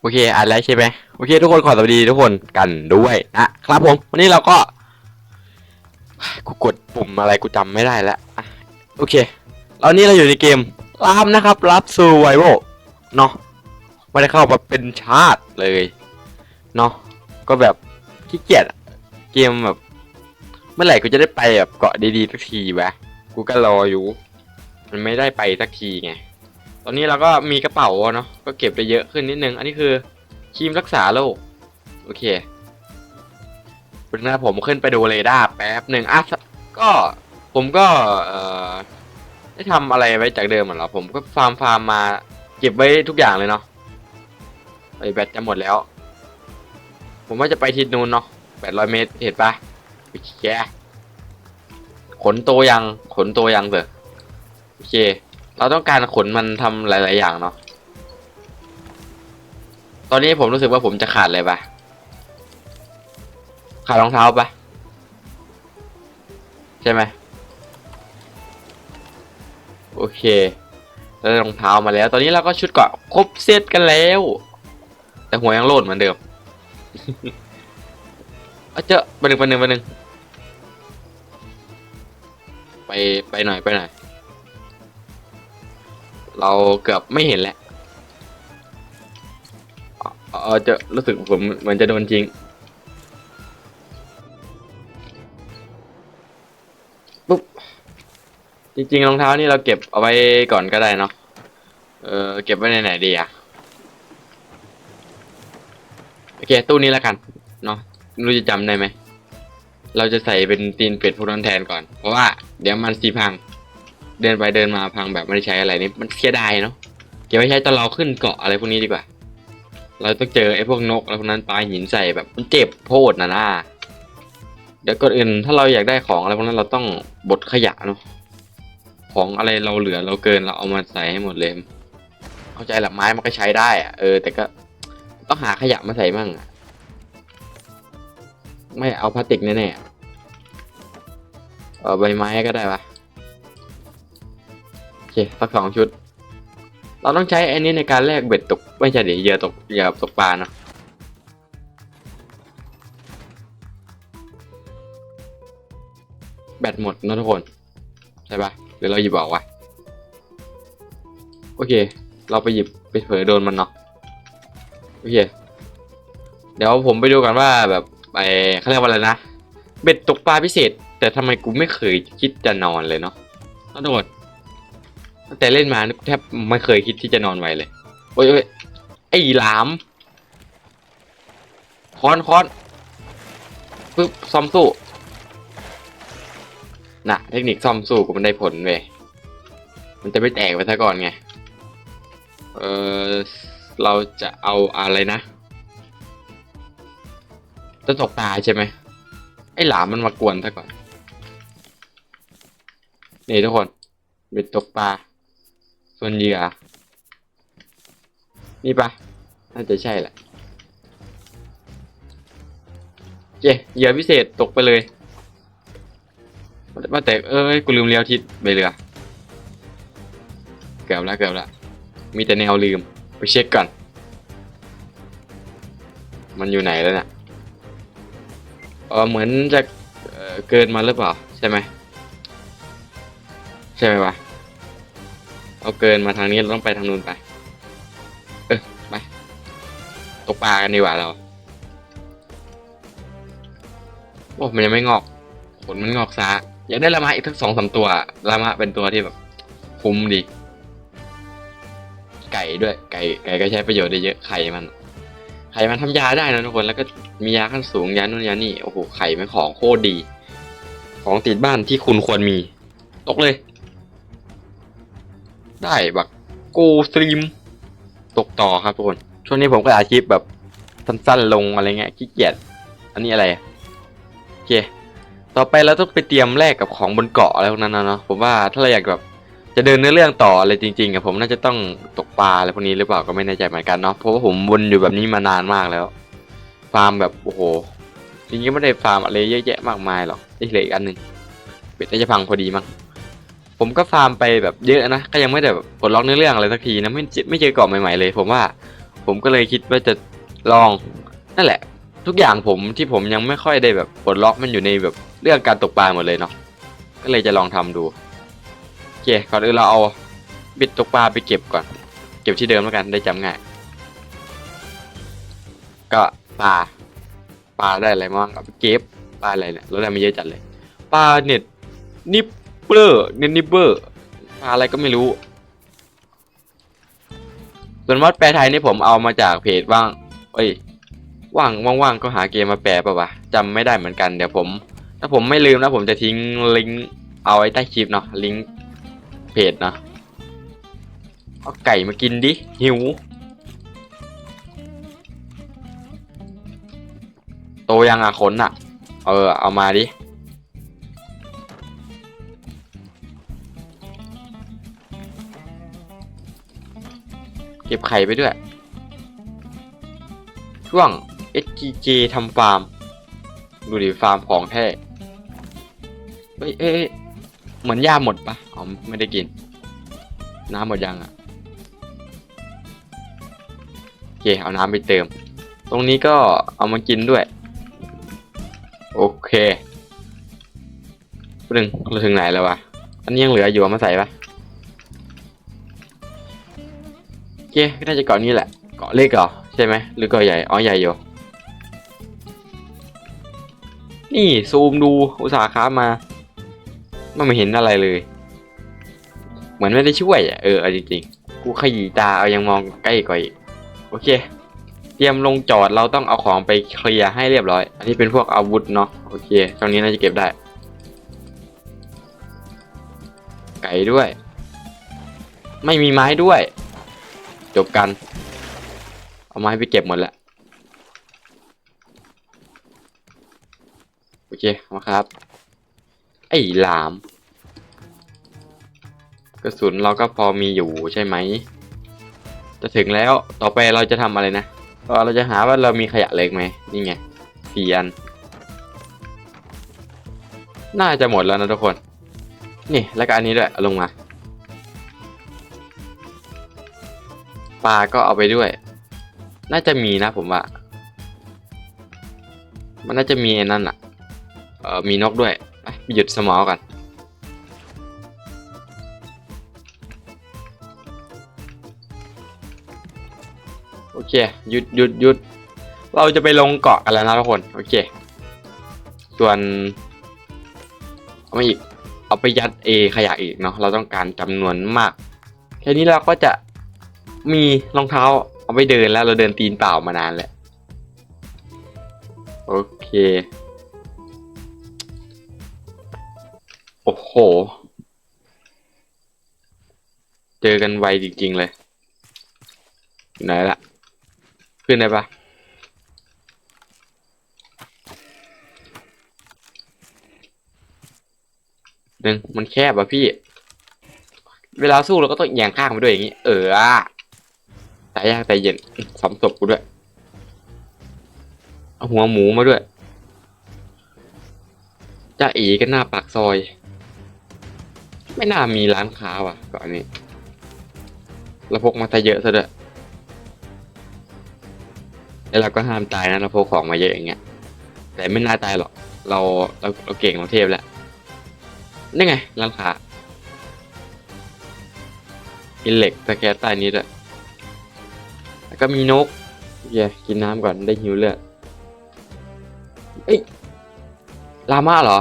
โอเคอ่านแล้วใช่ไหมโอเคทุกคนขอสวัสดีทุกคนกันด้วยนะครับผมวันนี้เราก็ กูกดปุ่มอะไรกูจำไม่ได้แล้วโอเคตอนนี้เราอยู่ในเกมรับนะครับรับซูไวโวเนาะไม่ได้เข้ามาเป็นชาติเลยเนาะก็แบบขี้เกียจเกมแบบ เมื่อไหร่กูจะได้ไปแบบเกาะดีๆสักทีวะกูก็รออยู่ มันไม่ได้ไปสักทีไง ตอนนี้เราก็มีกระเป๋าเนาะก็เก็บได้เยอะขึ้นนิดนึง อันนี้คือครีมรักษาโรคโอเคเป็นนะผมขึ้นไปดูเรดาร์แป๊บหนึ่งอะก็ผมก็เอ่อได้ทำอะไรไว้จากเดิมเหรอผมก็ฟาร์มฟาร์มมาเก็บไว้ทุกอย่างเลยเนาะไอแบตจะหมดแล้ว ผมว่าจะไปทิศนู้นเนาะแปดร้อยเมตรเห็นปะโอเคขนโตยังขนโตยังเถอะโอเค เราต้องการขนมันทำหลาย ๆ อย่างเนาะ ตอนนี้ผมรู้สึกว่าผมจะขาดอะไรปะขาดรองเท้าปะใช่ไหมโอเคแล้รองเท้ามาแล้ว ตอนนี้เราก็ชุดเกาะครบเซตกันแล้ว แต่หัวยังโลดเหมือนเดิมเอาเจอไปหนึ่งไปหนึ่งไปหนึ่งไปไปหน่อยไปหน่อย เราเกือบไม่เห็นแหล้วเออจะรู้สึกผมเหมือนจะโดนจริง ปุ๊บ จริงๆรองเท้านี่เราเก็บเอาไว้ก่อนก็ได้เนาะ เออเก็บไว้ในไหนดีอะโอเค ตู้นี้แล้วกัน เนาะรู้จะจำได้ไหม เราจะใส่เป็นตีนเป็ดพวกนั้นแทนก่อน เพราะว่า เดี๋ยวมันสีพัง เดินไปเดินมาพังแบบไม่ได้ใช้อะไรนี่มันเสียดายเนาะเก็บไว้ใช้ตอนเราขึ้นเกาะอะไรพวกนี้ดีกว่า เราต้องเจอไอ้พวกนกอะไรพวกนั้นปลาหินใส่แบบมันเจ็บโพดนะนะเดี๋ยวก่อนอื่นถ้าเราอยากได้ของอะไรพวกนั้นเราต้องบดขยะเนาะของอะไรเราเหลือเราเกินเราเอามาใส่ให้หมดเลยเข้าใจหลักไม้มันก็ใช้ได้อะเออ แต่ก็ต้องหาขยะมาใส่มั่งอะไม่เอาพลาสติกแน่ๆเอาใบไม้ก็ได้ปะ เคสักสองชุด เราต้องใช้อันนี้ในการแลกเบ็ดตก ไม่ใช่เดี๋ยวเหยื่อตกเหยื่อตกปลาเนาะแบตหมดนะทุกคน ใช่ปะหรือเราหยิบออกวะโอเค เราไปหยิบไปเผลอโดนมันเนาะโอเค เดี๋ยวผมไปดูกันว่าแบบไปเขาเรียกว่าอะไรนะ เบ็ดตกปลาพิเศษ แต่ทำไมกูไม่เคยคิดจะนอนเลยเนาะนะทุกคน แต่เล่นมาแทบไม่เคยคิดที่จะนอนไวเลย โอ้ยโอ้ยไอ้หลามค้อนค้อนปึ๊บซ่อมสู้น่ะ เทคนิคซ่อมสู้กูมันได้ผลเว้ยมันจะไม่แตกไปซะก่อนไง เออเราจะเอาอะไรนะจะตกปลาใช่ไหมไอ้หลามมันมากวนซะก่อน นี่ทุกคนเบ็ดตกปลา ส่วนเหยื่อนี่ปะน่าจะใช่แหละเย้เหยื่อพิเศษตกไปเลยว่าแต่เอ้ยกูลืมเลี้ยวทิศไปเรือ เกือบละเกือบละมีแต่แนวลืมไปเช็คก่อน มันอยู่ไหนแล้วเนี่ยเออเหมือนจะเอ่อเกินมาหรือเปล่า ใช่ไหมใช่ไหมวะ เอาเกินมาทางนี้เราต้องไปทางนู้นไป เออไปตกปลากันดีกว่าเรา โอ้มันยังไม่งอก ผลมันงอกซาอยากได้ละมะอีกทั้งสองสามตัวละมะเป็นตัวที่แบบคุ้มดี ไก่ด้วย ไก่ไก่ก็ใช้ประโยชน์ได้เยอะไข่มัน ไข่มันทำยาได้นะทุกคนแล้วก็มียาขั้นสูงยานู่นยานี่โอ้โหไข่มันของโคตรดี ของติดบ้านที่คุณควรมี ตกเลย ได้แบักกูสตรีม ตกต่อครับทุกคน ช่วงนี้ผมก็อาชีพแบบสั้นๆลงอะไรเงี้ยขี้เกียจอันนี้อะไรโอเค ต่อไปเราต้องไปเตรียมแลกกับของบนเกาะอะไรพวกนั้นนะเนาะผมว่าถ้าเราอยากแบบจะเดินเนื้อเรื่องต่ออะไรจริงๆอะผมน่าจะต้องตกปลาอะไรพวกนี้หรือเปล่าก็ไม่แน่ใจเหมือนกันเนาะเพราะว่าผมวนอยู่แบบนี้มานานมากแล้ว ฟาร์มแบบโอ้โหจริงๆไม่ได้ฟาร์มอะไรเยอะแยะมากมายหรอกไอ้เลืออีกอันหนึ่งเป็ดน่าจะพังพอดีมั้ง ผมก็ฟาร์มไปแบบเยอะนะก็ยังไม่ได้แบบปลดล็อกเนื้อเรื่องอะไรสักทีนะไม่ไม่เจอเกาะใหม่ๆเลย ผมว่าผมก็เลยคิดว่าจะลองนั่นแหละ ทุกอย่างผมที่ผมยังไม่ค่อยได้แบบปลดล็อกมันอยู่ในแบบเรื่องการตกปลาหมดเลยเนาะก็เลยจะลองทำดูโอเคก่อนอื่นเราเอาบิดตกปลาไปเก็บก่อน เก็บที่เดิมแล้วกันได้จำง่าย ก็ปลาปลาได้อะไรบ้างเอาไปเก็บปลาอะไรเนี่ยเราได้มาเยอะจัดเลยปลาเน็ตนิป เปอร์เน็ตนิเปอร์ปลาอะไรก็ไม่รู้ ส่วนมอดแปลไทยนี่ผมเอามาจากเพจว่าง เอ้ย ว่างว่างๆก็หาเกมมาแปลปะวะจำไม่ได้เหมือนกันเดี๋ยวผม ถ้าผมไม่ลืมนะผมจะทิ้งลิงก์เอาไว้ใต้คลิปเนาะลิงก์เพจเนาะเอาไก่มากินดิ หิว โตยังอะขนอะเออ เอามาดิ เก็บไข่ไปด้วย ช่วง SGJ ทำฟาร์ม ดูดิฟาร์มของแท้เฮ้ยเอ้ยเหมือนย่าหมดปะอ๋อไม่ได้กิน น้ำหมดยังอะ่ะโอเคเอาน้ำไปเติม ตรงนี้ก็เอามากินด้วย โอเคหนึ่งเราถึงไหนแล้ววะ อันนี้ยังเหลืออยู่เอามาใส่ปะ เคก็น่าจะเกาะนี้แหละ เกาะเล็กเหรอใช่ไหมหรือเกาะใหญ่ อ๋อใหญ่อยู่ นี่ซูมดูอุตสาหค้ามา มันไม่เห็นอะไรเลย เหมือนไม่ได้ช่วยอะเออเอาจริงๆ กูขยี้ตาเอายังมองใกล้กว่าอีกโอเค เตรียมลงจอดเราต้องเอาของไปเคลียร์ให้เรียบร้อย อันนี้เป็นพวกอาวุธเนาะโอเคตรงนี้น่าจะเก็บได้ ไก่ด้วย ไม่มีไม้ด้วย จบกัน เอาไม้ไปเก็บหมดแล้วโอเคมาครับ ไอ้หลาม กระสุนเราก็พอมีอยู่ใช่ไหม จะถึงแล้วต่อไปเราจะทำอะไรนะเราจะหาว่าเรามีขยะเหล็กไหมนี่ไงสี่อันน่าจะหมดแล้วนะทุกคน นี่แล้วก็อันนี้ด้วยลงมา ปลาก็เอาไปด้วย น่าจะมีนะผมว่า มันน่าจะมีไอ้นั่นอะเออมีนกด้วยไปหยุดสมอก่อนโอเคหยุดหยุดหยุดเราจะไปลงเกาะกันแล้วนะทุกคน โอเค ส่วน เอามาอีก เอาไปยัดเอขยะอีกเนาะ เราต้องการจำนวนมาก แค่นี้เราก็จะ มีรองเท้าเอาไปเดินแล้วเราเดินตีนเปล่ามานานแล้ว โอเค โอ้โห เจอกันไวจริง ๆ เลยอยู่ไหนละขึ้นได้ปะหนึ่งมันแคบอะพี่ เวลาสู้เราก็ต้องเอียงข้างไปด้วยอย่างนี้ เออ ต่ยากแต่เย็นสำศพกูด้วย เอาหัวหมูมาด้วยจะอีกันหน้าปากซอย ไม่น่ามีร้านค้าว่ะก่อนนี้เราพกมาซะเยอะซะด้วยแล้วเราก็ห้ามตายนะเราพกของมาเยอะอย่างเงี้ย แต่ไม่น่าตายหรอกเราเราเราเก่งเราเทพแล้วนี่ไงร้านค้ามีเล็กตะแกรงใต้นี้ด้วย ก็มีนกเย่กินน้ำก่อนได้หิวเลือดเอ้ยลามาเหรอ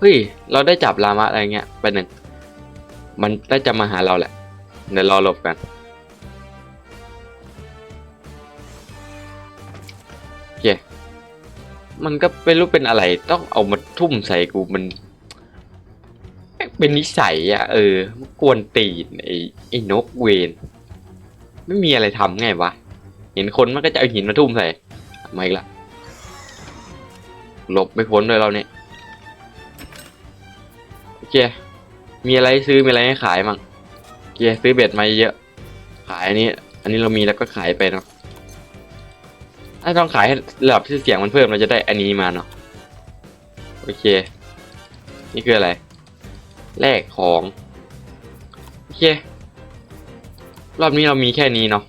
เฮ้ย เราได้จับลามาอะไรเงี้ยไปหนึ่ง มันได้จะมาหาเราแหละ เดี๋ยวรอหลบกันโอเคมันก็ไม่รู้เป็นอะไร ต้องเอามาทุ่มใส่กูมัน เป็นนิสัยอะ เออ กวนตีนไอ้ไอ้นกเวน ไม่มีอะไรทำไงวะ เห็นคนมันก็จะเอาหินมาทุ่มใส่ทำไมอีกละหลบไม่พ้นเลยเราเนี่ยโอเค มีอะไรซื้อมีอะไรให้ขายมั่งโอเคซื้อเบ็ดมาเยอะ ขายอันนี้ อันนี้เรามีแล้วก็ขายไปเนาะถ้าต้องขายให้ระดับที่เสียงมันเพิ่มเราจะได้อันนี้มาเนาะโอเค นี่คืออะไร แลกของ โอเค รอบนี้เรามีแค่นี้เนาะ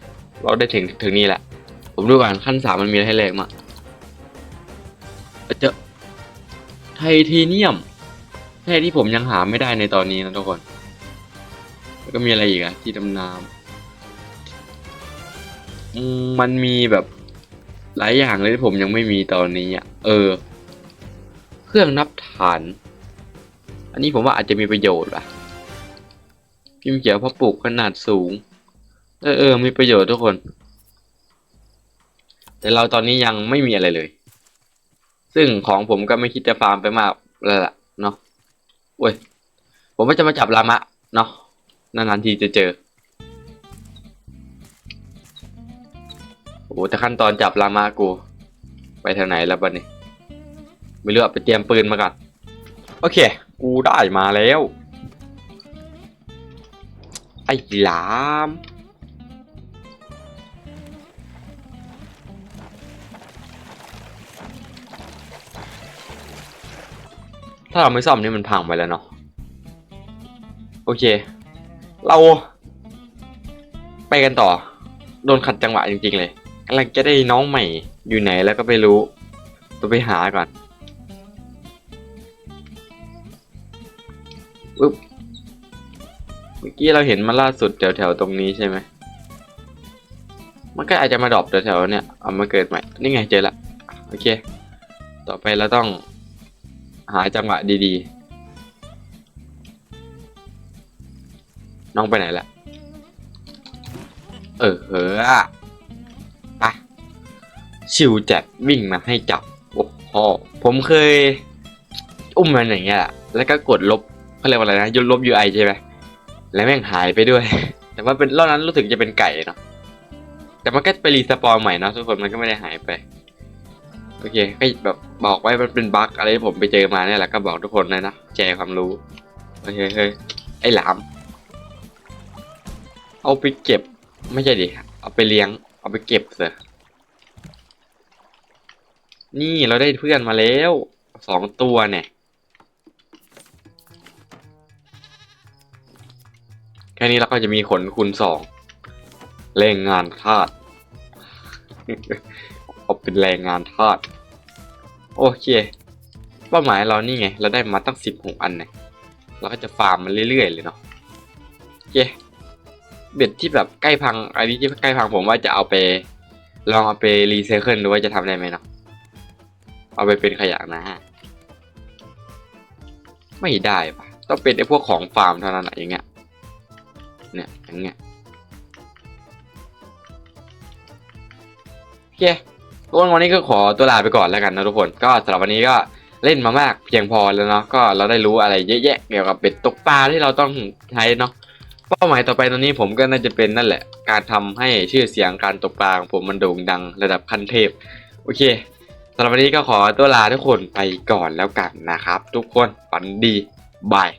เราได้ถึงถึงนี่แหละ ผมดูก่อนขั้นสามมันมีอะไรให้แลกมาเจอไทเทเนียมแค่ที่ผมยังหาไม่ได้ในตอนนี้นะทุกคน แล้วก็มีอะไรอีกอะที่ดำน้ำมันมีแบบหลายอย่างเลยที่ผมยังไม่มีตอนนี้อะเออ เครื่องนับฐาน อันนี้ผมว่าอาจจะมีประโยชน์ว่ะพิมเขียวพราะปลูกขนาดสูง เออเออมีประโยชน์ทุกคน แต่เราตอนนี้ยังไม่มีอะไรเลย ซึ่งของผมก็ไม่คิดจะฟาร์มไปมากแล้วล่ะเนาะโอ้ยผมว่าจะมาจับลามะเนาะนานๆทีจะเจอโอ้โหแต่ขั้นตอนจับลามะกู ไปทางไหนแล้วบ้านี้ไม่รู้อะไปเตรียมปืนมาก่อนโอเค กูได้มาแล้ว ไอ้หลาม ถ้าเราไม่ซ่อมนี่มันพังไปแล้วเนาะโอเค เรา ไปกันต่อ โดนขัดจังหวะจริง ๆ เลยกำลังจะได้น้องใหม่อยู่ไหนแล้วก็ไม่รู้ตัวไปหาก่อนอุ๊บเมื่อกี้เราเห็นมันล่าสุดแถวๆตรงนี้ใช่ไหมมันก็อาจจะมาดรอปแถวๆเนี่ยเอามาเกิดใหม่ นี่ไงเจอละ โอเค ต่อไปเราต้อง หาจังหวะดีๆ น้องไปไหนละ เออเหอะไปชิวจัดวิ่งมาให้จับ โอ้โหผมเคย อุ้มมันอย่างเงี้ยแหละแล้วก็กดลบเขาเรียกว่าอะไรนะยลบ UI ใช่ไหมแล้วแม่งหายไปด้วย แต่ว่าเป็นรอบนั้นรู้สึกจะเป็นไก่เนาะแต่มันก็ไปรีสปอนใหม่เนาะทุกคนมันก็ไม่ได้หายไป โอเคก็แบบบอกไว้มันเป็นบั๊กอะไรที่ผมไปเจอมาเนี่ยแหละก็บอกทุกคนเลยนะแชร์ความรู้โอเคเฮ้ยไอ้หลาม เอาไปเก็บไม่ใช่ดิเอาไปเลี้ยง เอาไปเก็บเถอะนี่เราได้เพื่อนมาแล้วสองตัวเนี่ยแค่นี้เราก็จะมีขนคูณสองแรงงานทาส เอาเป็นแรงงานทาสโอเค เป้าหมายเรานี่ไง เราได้มาตั้งสิบหกอันเนี่ยเราก็จะฟาร์มมันเรื่อยๆเลยเนาะโอเคเบ็ดที่แบบใกล้พังอันนี้ที่ใกล้พังผมว่าจะเอาไป ลองเอาไปรีไซเคิลดูว่าจะทำได้ไหมเนาะเอาไปเป็นขยะนะฮะไม่ได้ปะต้องเป็นไอ้พวกของฟาร์มเท่านั้นอะอย่างเงี้ยเนี่ยอย่างเงี้ยโอเค ทุกคนวันนี้ก็ขอตัวลาไปก่อนแล้วกันนะทุกคน ก็สำหรับวันนี้ก็เล่นมามากเพียงพอแล้วเนาะ ก็เราได้รู้อะไรเยอะแยะเกี่ยวกับเบ็ดตกปลาที่เราต้องใช้เนาะ เป้าหมายต่อไปตอนนี้ผมก็น่าจะเป็นนั่นแหละ การทำให้ชื่อเสียงการตกปลาของผมมันโด่งดังระดับขั้นเทพ โอเคสำหรับวันนี้ก็ขอตัวลาทุกคนไปก่อนแล้วกันนะครับ ทุกคนฝันดีบาย